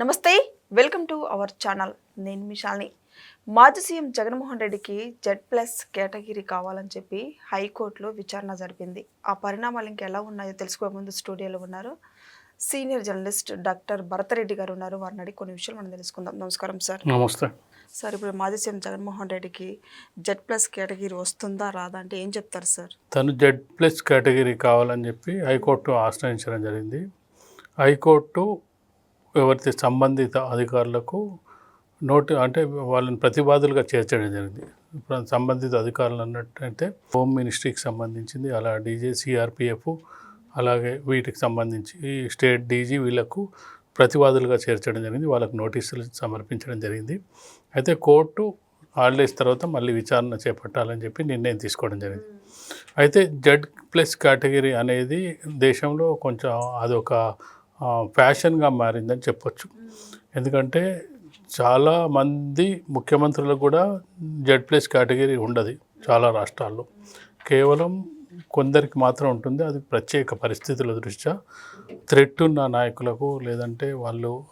నమస్తే welcome to our channel. నేను మిషాల్ని మాజీ సీఎం జగన్మోహన్ రెడ్డికి జెడ్ ప్లస్ కేటగిరీ కావాలని చెప్పి హైకోర్టులో విచారణ జరిపింది. ఆ పరిణామాలు ఇంకెలా ఉన్నాయో తెలుసుకోే ముందు స్టూడియోలో ఉన్నారు. సీనియర్ జర్నలిస్ట్ డాక్టర్ భరతరెడ్డి గారు ఉన్నారు. వారిని అడిగి కొన్ని విషయాలు మనం తెలుసుకుందాం. నమస్కారం సార్. నమస్తే. సార్ ఇప్పుడు మాజీ సీఎం జగన్మోహన్ రెడ్డికి జెడ్ ప్లస్ కేటగిరీ వస్తుందా రాదా అంటే ఏం చెప్తారు సార్? తను జెడ్ ప్లస్ కేటగిరీ కావాలని చెప్పి హైకోర్టు ఆశ్రయించడం జరిగింది. హైకోర్టు ఎవరైతే సంబంధిత అధికారులకు నోటి అంటే వాళ్ళని ప్రతివాదులుగా చేర్చడం జరిగింది. ఇప్పుడు సంబంధిత అధికారులు అన్నట్టయితే హోమ్ మినిస్ట్రీకి సంబంధించింది అలా డీజే సిఆర్పిఎఫ్ అలాగే వీటికి సంబంధించి స్టేట్ డీజీ వీళ్ళకు ప్రతివాదులుగా చేర్చడం జరిగింది. వాళ్ళకు నోటీసులు సమర్పించడం జరిగింది. అయితే కోర్టు హాలిడేస్ తర్వాత మళ్ళీ విచారణ చేపట్టాలని చెప్పి నిర్ణయం తీసుకోవడం జరిగింది. అయితే జెడ్ ప్లస్ కేటగిరీ అనేది దేశంలో కొంచెం అదొక ఫ్యాషన్గా మారిందని చెప్పొచ్చు. ఎందుకంటే చాలా మంది ముఖ్యమంత్రులకు కూడా జెడ్ ప్లస్ కేటగిరీ ఉండదు చాలా రాష్ట్రాల్లో. కేవలం కొందరికి మాత్రం ఉంటుంది. అది ప్రత్యేక పరిస్థితుల దృష్ట్యా. థ్రెట్ ఉన్న నాయకులకు లేదంటే వాళ్ళు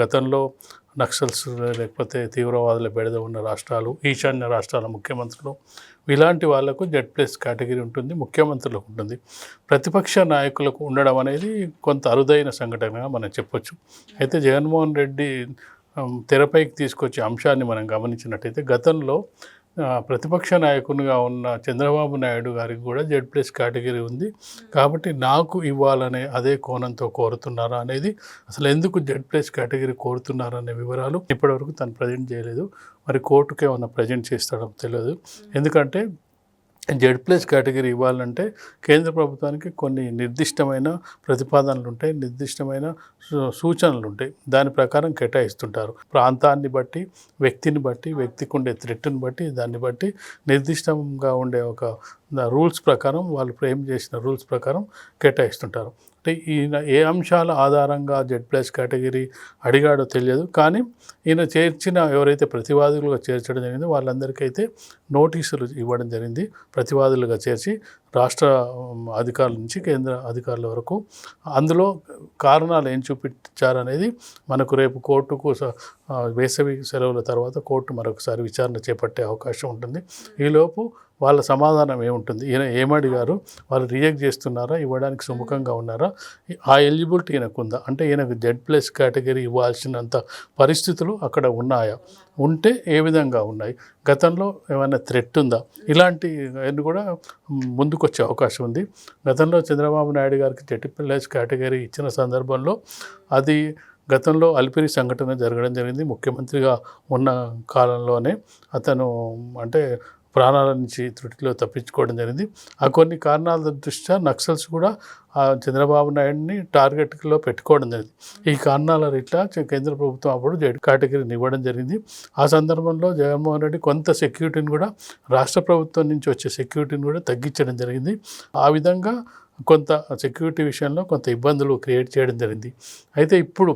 గతంలో నక్సల్స్ లేకపోతే తీవ్రవాదుల బెడద ఉన్న రాష్ట్రాలు ఈశాన్య రాష్ట్రాల ముఖ్యమంత్రులు ఇలాంటి వాళ్ళకు జెడ్ ప్లస్ కేటగిరీ ఉంటుంది ముఖ్యమంత్రులకు ఉంటుంది. ప్రతిపక్ష నాయకులకు ఉండడం అనేది కొంత అరుదైన సంఘటనగా మనం చెప్పొచ్చు. అయితే జగన్మోహన్ రెడ్డి తెరపైకి తీసుకొచ్చే అంశాన్ని మనం గమనించినట్టయితే గతంలో ప్రతిపక్ష నాయకునిగా ఉన్న చంద్రబాబు నాయుడు గారికి కూడా జెడ్ ప్లస్ కేటగిరీ ఉంది. కాబట్టి నాకు ఇవ్వాలనే అదే కోణంతో కోరుతున్నారా అనేది అసలు ఎందుకు జెడ్ ప్లస్ కేటగిరీ కోరుతున్నారు అనే వివరాలు ఇప్పటివరకు తను ప్రజెంట్ చేయలేదు. మరి కోర్టుకి ఏమన్నా ప్రజెంట్ చేస్తాడో తెలియదు. ఎందుకంటే జెడ్ ప్లస్ కేటగిరీ ఇవ్వాలంటే కేంద్ర ప్రభుత్వానికి కొన్ని నిర్దిష్టమైన ప్రతిపాదనలు ఉంటాయి నిర్దిష్టమైన సూ- సూచనలు ఉంటాయి. దాని ప్రకారం కేటాయిస్తుంటారు. ప్రాంతాన్ని బట్టి వ్యక్తిని బట్టి వ్యక్తికి ఉండే థ్రెట్ని బట్టి దాన్ని బట్టి నిర్దిష్టంగా ఉండే ఒక రూల్స్ ప్రకారం వాళ్ళు ఫ్రేమ్ చేసిన రూల్స్ ప్రకారం కేటాయిస్తుంటారు. అంటే ఈయన ఏ అంశాల ఆధారంగా జెడ్ ప్లస్ కేటగిరీ అడిగాడో తెలియదు. కానీ ఈయన చేర్చిన ఎవరైతే ప్రతివాదులుగా చేర్చడం జరిగిందో వాళ్ళందరికీ నోటీసులు ఇవ్వడం జరిగింది. ప్రతివాదులుగా చేర్చి రాష్ట్ర అధికారుల నుంచి కేంద్ర అధికారుల వరకు. అందులో కారణాలు ఏం చూపించారనేది మనకు రేపు కోర్టుకు స- వేసవి సెలవుల తర్వాత కోర్టు మరొకసారి విచారణ చేపట్టే అవకాశం ఉంటుంది. ఈలోపు వాళ్ళ సమాధానం ఏముంటుంది? ఈయన ఏమడిగారు? వాళ్ళు రిజెక్ట్ చేస్తున్నారా? ఇవ్వడానికి సుముఖంగా ఉన్నారా? ఆ ఎలిజిబిలిటీ ఈయనకు ఉందా అంటే ఈయనకు జెడ్ ప్లస్ కేటగిరీ ఇవ్వాల్సినంత పరిస్థితులు అక్కడ ఉన్నాయా? ఉంటే ఏ విధంగా ఉన్నాయి? గతంలో ఏమైనా థ్రెట్ ఉందా? ఇలాంటి అన్ని కూడా ముందుకు ముందుకొచ్చే అవకాశం ఉంది. గతంలో చంద్రబాబు నాయుడు గారికి జెడ్ ప్లస్ కేటగిరీ ఇచ్చిన సందర్భంలో అది గతంలో అలిపిరి సంఘటన జరగడం జరిగింది. ముఖ్యమంత్రిగా ఉన్న కాలంలోనే అతను అంటే ప్రాణాల నుంచి త్రుటిలో తప్పించుకోవడం జరిగింది. ఆ కొన్ని కారణాల దృష్ట్యా నక్సల్స్ కూడా ఆ చంద్రబాబు నాయుడిని టార్గెట్లో పెట్టుకోవడం జరిగింది. ఈ కారణాల రీట్లా కేంద్ర ప్రభుత్వం అప్పుడు జడ్ కేటగిరీని ఇవ్వడం జరిగింది. ఆ సందర్భంలో జగన్మోహన్ రెడ్డి కొంత సెక్యూరిటీని కూడా రాష్ట్ర ప్రభుత్వం నుంచి వచ్చే సెక్యూరిటీని కూడా తగ్గించడం జరిగింది. ఆ విధంగా కొంత సెక్యూరిటీ విషయంలో కొంత ఇబ్బందులు క్రియేట్ చేయడం జరిగింది. అయితే ఇప్పుడు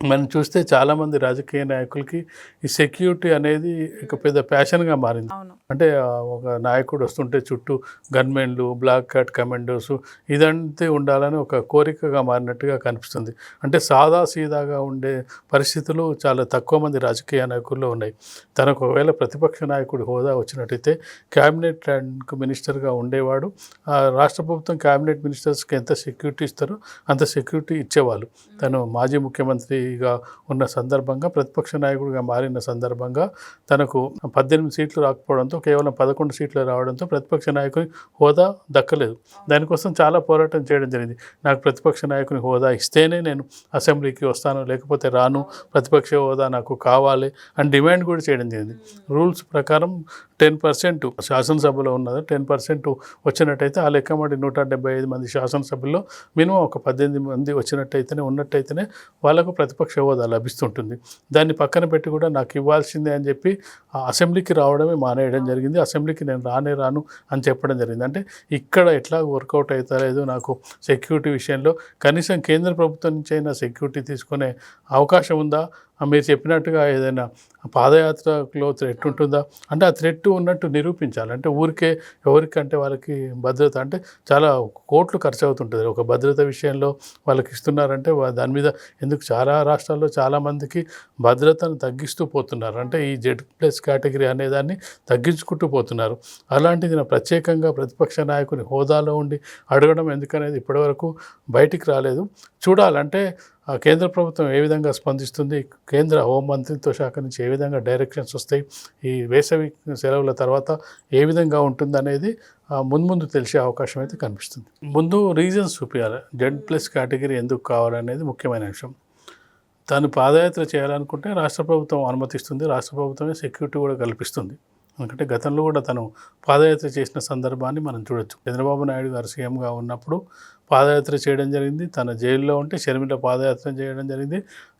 మనం చూస్తే చాలామంది రాజకీయ నాయకులకి ఈ సెక్యూరిటీ అనేది ఒక పెద్ద ప్యాషన్గా మారింది. అంటే ఒక నాయకుడు వస్తుంటే చుట్టూ గన్మెన్లు బ్లాక్ క్యాట్ కమాండోస్ ఇదంతా ఉండాలని ఒక కోరికగా మారినట్టుగా కనిపిస్తుంది. అంటే సాదా సీదాగా ఉండే పరిస్థితులు చాలా తక్కువ మంది రాజకీయ నాయకుల్లో ఉన్నాయి. తనకు ఒకవేళ ప్రతిపక్ష నాయకుడి హోదా వచ్చినట్టయితే క్యాబినెట్ ర్యాంక్ మినిస్టర్గా ఉండేవాడు ఆ రాష్ట్ర ప్రభుత్వం క్యాబినెట్ మినిస్టర్స్కి ఎంత సెక్యూరిటీ ఇస్తారో అంత సెక్యూరిటీ ఇచ్చేవాళ్ళు. తను మాజీ ముఖ్యమంత్రిగా ఉన్న సందర్భంగా ప్రతిపక్ష నాయకుడిగా మారిన సందర్భంగా తనకు పద్దెనిమిది సీట్లు రాకపోవడంతో కేవలం పదకొండు సీట్లు రావడంతో ప్రతిపక్ష నాయకుని హోదా దక్కలేదు. దానికోసం చాలా పోరాటం చేయడం జరిగింది. నాకు ప్రతిపక్ష నాయకుని హోదా ఇస్తేనే నేను అసెంబ్లీకి వస్తాను లేకపోతే రాను. ప్రతిపక్ష హోదా నాకు కావాలి అని డిమాండ్ కూడా చేయడం జరిగింది. రూల్స్ ప్రకారం టెన్ పర్సెంట్ శాసనసభలో ఉన్నది. టెన్ పర్సెంట్ వచ్చినట్టయితే ఆ లెక్క మటు నూట డెబ్బై ఐదు మంది శాసనసభల్లో మినిమం ఒక పద్దెనిమిది మంది వచ్చినట్టయితేనే ఉన్నట్టయితేనే వాళ్ళకు ప్రతిపక్ష హోదా లభిస్తుంటుంది. దాన్ని పక్కన పెట్టి కూడా నాకు ఇవ్వాల్సిందే అని చెప్పి ఆ అసెంబ్లీకి రావడమే మానేయడం జరిగింది. అసెంబ్లీకి నేను రానే రాను అని చెప్పడం జరిగింది. అంటే ఇక్కడ ఎట్లా వర్కౌట్ అవుతలేదు నాకు సెక్యూరిటీ విషయంలో. కనీసం కేంద్ర ప్రభుత్వం నుంచి అయినా సెక్యూరిటీ తీసుకునే అవకాశం ఉందా? మీరు చెప్పినట్టుగా ఏదైనా పాదయాత్రలో థ్రెట్ ఉంటుందా? అంటే ఆ థ్రెట్ ఉన్నట్టు నిరూపించాలి. అంటే ఊరికే ఎవరికంటే వాళ్ళకి భద్రత అంటే చాలా కోట్లు ఖర్చు అవుతుంటుంది ఒక భద్రత విషయంలో వాళ్ళకి ఇస్తున్నారంటే దాని మీద ఎందుకు చాలా రాష్ట్రాల్లో చాలామందికి భద్రతను తగ్గిస్తూ పోతున్నారు. అంటే ఈ జెడ్ ప్లస్ కేటగిరీ అనేదాన్ని తగ్గించుకుంటూ పోతున్నారు. అలాంటిది నా ప్రత్యేకంగా ప్రతిపక్ష నాయకుని హోదాలో ఉండి అడగడం ఎందుకనేది ఇప్పటివరకు బయటికి రాలేదు. చూడాలంటే ఆ కేంద్ర ప్రభుత్వం ఏ విధంగా స్పందిస్తుంది? కేంద్ర హోంమంత్రిత్వ శాఖ నుంచి ఏ విధంగా డైరెక్షన్స్ వస్తాయి? ఈ వేసవి సెలవుల తర్వాత ఏ విధంగా ఉంటుందనేది అనేది ముందు ముందు తెలిసే అవకాశం అయితే కనిపిస్తుంది. ముందు రీజన్స్ చూపించాలి జెడ్ ప్లస్ కేటగిరీ ఎందుకు కావాలనేది ముఖ్యమైన విషయం దాన్ని పాదయాత్ర చేయాలనుకుంటే రాష్ట్ర ప్రభుత్వం అనుమతిస్తుంది. రాష్ట్ర ప్రభుత్వమే సెక్యూరిటీ కూడా కల్పిస్తుంది. ఎందుకంటే గతంలో కూడా తను పాదయాత్ర చేసిన సందర్భాన్ని మనం చూడొచ్చు. చంద్రబాబు నాయుడు గారు సీఎంగా ఉన్నప్పుడు పాదయాత్ర చేయడం జరిగింది. తన జైల్లో ఉంటే షర్మిల పాదయాత్ర చేయడం జరిగింది.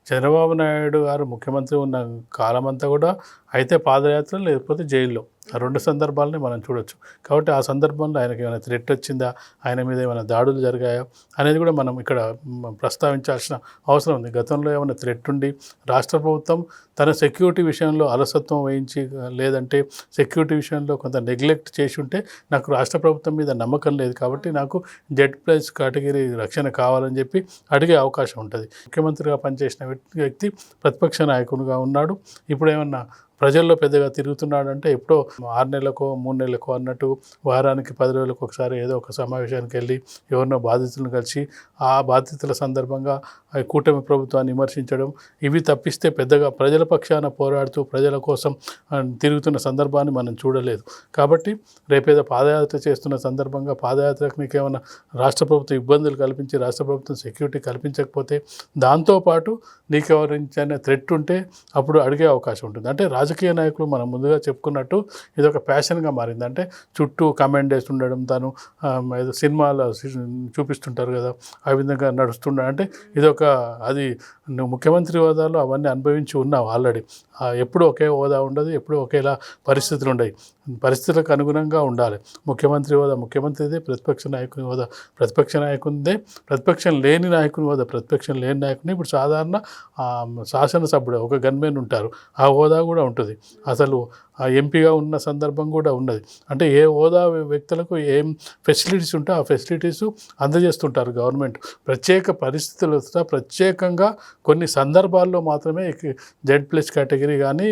చంద్రబాబు నాయుడు గారు ముఖ్యమంత్రి ఉన్న కాలమంతా కూడా అయితే పాదయాత్ర లేకపోతే జైల్లో. ఆ రెండు సందర్భాలని మనం చూడొచ్చు. కాబట్టి ఆ సందర్భంలో ఆయనకి ఏమైనా థ్రెట్ వచ్చిందా? ఆయన మీద ఏమైనా దాడులు జరిగాయా? అనేది కూడా మనం ఇక్కడ ప్రస్తావించాల్సిన అవసరం ఉంది. గతంలో ఏమైనా థ్రెట్ ఉండి రాష్ట్ర ప్రభుత్వం తన సెక్యూరిటీ విషయంలో అలసత్వం వహించి లేదంటే సెక్యూరిటీ విషయంలో కొంత నెగ్లెక్ట్ చేసి ఉంటే నాకు రాష్ట్ర ప్రభుత్వం మీద నమ్మకం లేదు. కాబట్టి నాకు జెడ్ ప్లస్ కేటగిరీ రక్షణ కావాలని చెప్పి అడిగే అవకాశం ఉంటుంది. ముఖ్యమంత్రిగా పనిచేసిన వ్యక్తి- వ్యక్తి ప్రతిపక్ష నాయకునిగా ఉన్నాడు. ఇప్పుడు ఏమన్నా ప్రజల్లో పెద్దగా తిరుగుతున్నాడంటే ఎప్పుడో ఆరు నెలలకో మూడు నెలలకో అన్నట్టు వారానికి పది రోజులకు ఒకసారి ఏదో ఒక సమావేశానికి వెళ్ళి ఎవరినో బాధితులను కలిసి ఆ బాధితుల సందర్భంగా కూటమి ప్రభుత్వాన్ని విమర్శించడం. ఇవి తప్పిస్తే పెద్దగా ప్రజల పక్షాన పోరాడుతూ ప్రజల కోసం తిరుగుతున్న సందర్భాన్ని మనం చూడలేదు. కాబట్టి రేపేదో పాదయాత్ర చేస్తున్న సందర్భంగా పాదయాత్రకు మీకు ఏమైనా రాష్ట్ర ప్రభుత్వం ఇబ్బందులు కల్పించి రాష్ట్ర ప్రభుత్వం సెక్యూరిటీ కల్పించకపోతే దాంతోపాటు నీకు ఎవరించైనా థ్రెట్ ఉంటే అప్పుడు అడిగే అవకాశం ఉంటుంది. అంటే రాజకీయ నాయకులు మనం ముందుగా చెప్పుకున్నట్టు ఇది ఒక ప్యాషన్గా మారింది. అంటే చుట్టూ కమెంట్ ఉండడం తను ఏదో సినిమాలో చూపిస్తుంటారు కదా ఆ విధంగా నడుస్తుండ అంటే ఇది ఒక అది నువ్వు ముఖ్యమంత్రి హోదాలో అవన్నీ అనుభవించి ఉన్నావు ఆల్రెడీ. ఎప్పుడు ఒకే హోదా ఉండదు ఎప్పుడు ఒకేలా పరిస్థితులు ఉండవు పరిస్థితులకు అనుగుణంగా ఉండాలి. ముఖ్యమంత్రి హోదా ముఖ్యమంత్రిదే ప్రతిపక్ష నాయకుని హోదా ప్రతిపక్ష నాయకునిదే ప్రతిపక్షం లేని నాయకుని హోదా ప్రతిపక్షం లేని నాయకుని. ఇప్పుడు సాధారణ శాసనసభ్యుడు ఒక గన్మెన్ ఉంటారు ఆ హోదా కూడా ఉంటుంది. అసలు ఆ ఎంపీగా ఉన్న సందర్భం కూడా ఉన్నది. అంటే ఏ హోదా వ్యక్తులకు ఏం ఫెసిలిటీస్ ఉంటే ఆ ఫెసిలిటీస్ అందజేస్తుంటారు గవర్నమెంట్. ప్రత్యేక పరిస్థితులు వస్తా ప్రత్యేకంగా కొన్ని సందర్భాల్లో మాత్రమే జెడ్ ప్లస్ కేటగిరీ కానీ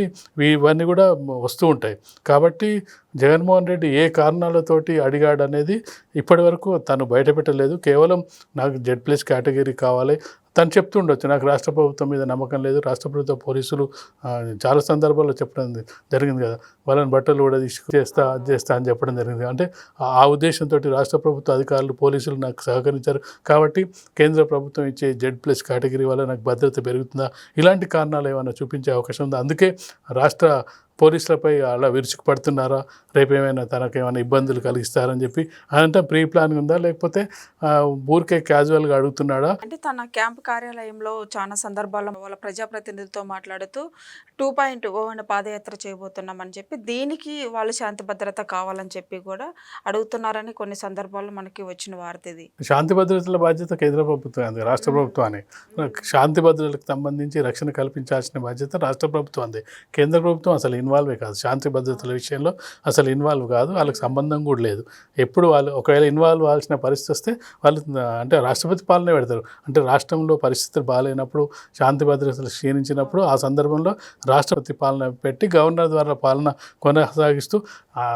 ఇవన్నీ కూడా వస్తూ ఉంటాయి. కాబట్టి జగన్మోహన్ రెడ్డి ఏ కారణాలతోటి అడిగాడు అనేది ఇప్పటివరకు తను బయటపెట్టలేదు. కేవలం నాకు జెడ్ ప్లస్ కేటగిరీ కావాలి. తను చెప్తుండొచ్చు నాకు రాష్ట్ర ప్రభుత్వం మీద నమ్మకం లేదు. రాష్ట్ర ప్రభుత్వ పోలీసులు చాలా సందర్భాల్లో చెప్పడం జరిగింది కదా. వాళ్ళని బట్టలు కూడా చేస్తా చేస్తా అని చెప్పడం జరిగింది. అంటే ఆ- ఉద్దేశంతో రాష్ట్ర ప్రభుత్వ అధికారులు పోలీసులు నాకు సహకరించారు. కాబట్టి కేంద్ర ప్రభుత్వం ఇచ్చే జెడ్ ప్లస్ కేటగిరీ వల్ల నాకు భద్రత పెరుగుతుందా? ఇలాంటి కారణాలు ఏమైనా చూపించే అవకాశం ఉందా? అందుకే రాష్ట్ర పోలీసులపై అలా విరుచుకుపడుతున్నారా? రేపు ఏమైనా తనకు ఏమైనా ఇబ్బందులు కలిగిస్తారని చెప్పి. అదంతా ప్రీ ప్లాన్ ఉందా? లేకపోతే ఊరికే క్యాజువల్గా అడుగుతున్నాడా? అంటే తన క్యాంప్ కార్యాలయంలో చాలా సందర్భాల్లో వాళ్ళ ప్రజాప్రతినిధులతో మాట్లాడుతూ టూ పాయింట్ ఓ అని పాదయాత్ర చేయబోతున్నామని చెప్పి దీనికి వాళ్ళు శాంతి భద్రత కావాలని చెప్పి కూడా అడుగుతున్నారని కొన్ని సందర్భాల్లో మనకి వచ్చిన వార్త ఇది. శాంతి భద్రతల బాధ్యత కేంద్ర ప్రభుత్వం అంది రాష్ట్ర ప్రభుత్వాన్ని శాంతి భద్రతలకు సంబంధించి రక్షణ కల్పించాల్సిన బాధ్యత రాష్ట్ర ప్రభుత్వం అంది కేంద్ర ప్రభుత్వం అసలు ఇన్వాల్వే కాదు శాంతి భద్రతల విషయంలో అసలు ఇన్వాల్వ్ కాదు వాళ్ళకి సంబంధం కూడా లేదు. ఎప్పుడు వాళ్ళు ఒకవేళ ఇన్వాల్వ్ అవ్వాల్సిన పరిస్థితి వస్తే వాళ్ళు అంటే రాష్ట్రపతి పాలనే పెడతారు. అంటే రాష్ట్రంలో పరిస్థితులు బాగాలేనప్పుడు శాంతి భద్రతలు క్షీణించినప్పుడు ఆ సందర్భంలో రాష్ట్రపతి పాలన పెట్టి గవర్నర్ ద్వారా పాలన కొనసాగిస్తూ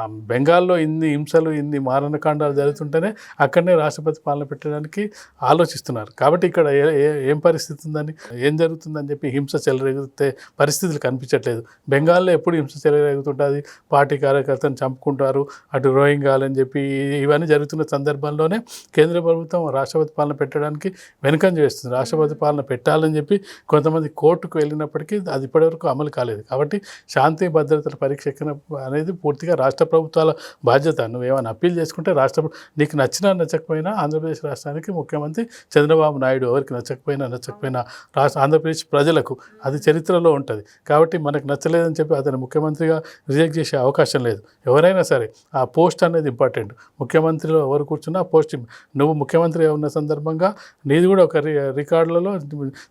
బెంగాల్లో ఇన్ని హింసలు ఇన్ని మారణకాండాలు జరుగుతుంటేనే అక్కడనే రాష్ట్రపతి పాలన పెట్టడానికి ఆలోచిస్తున్నారు. కాబట్టి ఇక్కడ ఏ- ఏ- ఏం పరిస్థితి ఉందని ఏం జరుగుతుందని చెప్పి హింస చెలరేగితే పరిస్థితులు కనిపించట్లేదు. బెంగాల్లో ఎప్పుడు హింస చెలరేగుతుంటుంది? పార్టీ కార్యకర్తను చంపుకుంటారు అటు రోహింగాలని చెప్పి ఇవన్నీ జరుగుతున్న సందర్భంలోనే కేంద్ర ప్రభుత్వం రాష్ట్రపతి పాలన పెట్టడానికి వెనుకంజ వేస్తుంది. రాష్ట్రపతి పాలన పెట్టాలని చెప్పి కొంతమంది కోర్టుకు వెళ్ళినప్పటికీ అది ఇప్పటివరకు అమలు కాలేదు. కాబట్టి శాంతి భద్రతల పరీక్ష లెక్కన అనేది పూర్తిగా రాష్ట్ర ప్రభుత్వాల బాధ్యత. నువ్వు ఏమైనా అప్పీల్ చేసుకుంటే రాష్ట్ర నీకు నచ్చినా నచ్చకపోయినా ఆంధ్రప్రదేశ్ రాష్ట్రానికి ముఖ్యమంత్రి చంద్రబాబు నాయుడు ఎవరికి నచ్చకపోయినా నచ్చకపోయినా రాష్ట్ర ఆంధ్రప్రదేశ్ ప్రజలకు అది చరిత్రలో ఉంటుంది. కాబట్టి మనకు నచ్చలేదని చెప్పి అతను ముఖ్యమంత్రిగా రిజెక్ట్ చేసే అవకాశం లేదు. ఎవరైనా సరే ఆ పోస్ట్ అనేది ఇంపార్టెంట్. ముఖ్యమంత్రిలో ఎవరు కూర్చున్నా పోస్ట్ నువ్వు ముఖ్యమంత్రి ఉన్న సందర్భంగా నీది కూడా ఒక రి రికార్డులలో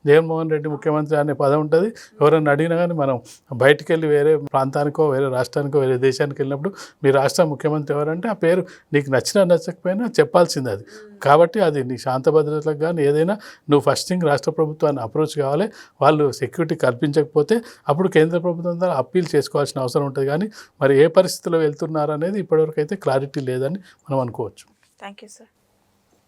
జగన్మోహన్ రెడ్డి ముఖ్యమంత్రి అనే పదం ఉంటుంది. ఎవరైనా అడిగినా కానీ మనం బయటికి వెళ్ళి వేరే ప్రాంతానికో వేరే రాష్ట్రానికి వేరే దేశానికి వెళ్ళినప్పుడు మీ రాష్ట్ర ముఖ్యమంత్రి ఎవరంటే ఆ పేరు నీకు నచ్చినా నచ్చకపోయినా చెప్పాల్సింది అది. కాబట్టి అది నీ శాంత భద్రతలకు కానీ ఏదైనా నువ్వు ఫస్ట్ థింగ్ రాష్ట్ర ప్రభుత్వాన్ని అప్రోచ్ కావాలి. వాళ్ళు సెక్యూరిటీ కల్పించకపోతే అప్పుడు కేంద్ర ప్రభుత్వం ద్వారా అప్పీల్ చేసుకోవాల్సిన అవసరం ఉంటుంది. కానీ మరి ఏ పరిస్థితిలో వెళ్తున్నారు అనేది ఇప్పటివరకు అయితే క్లారిటీ లేదని మనం అనుకోవచ్చు. Thank you sir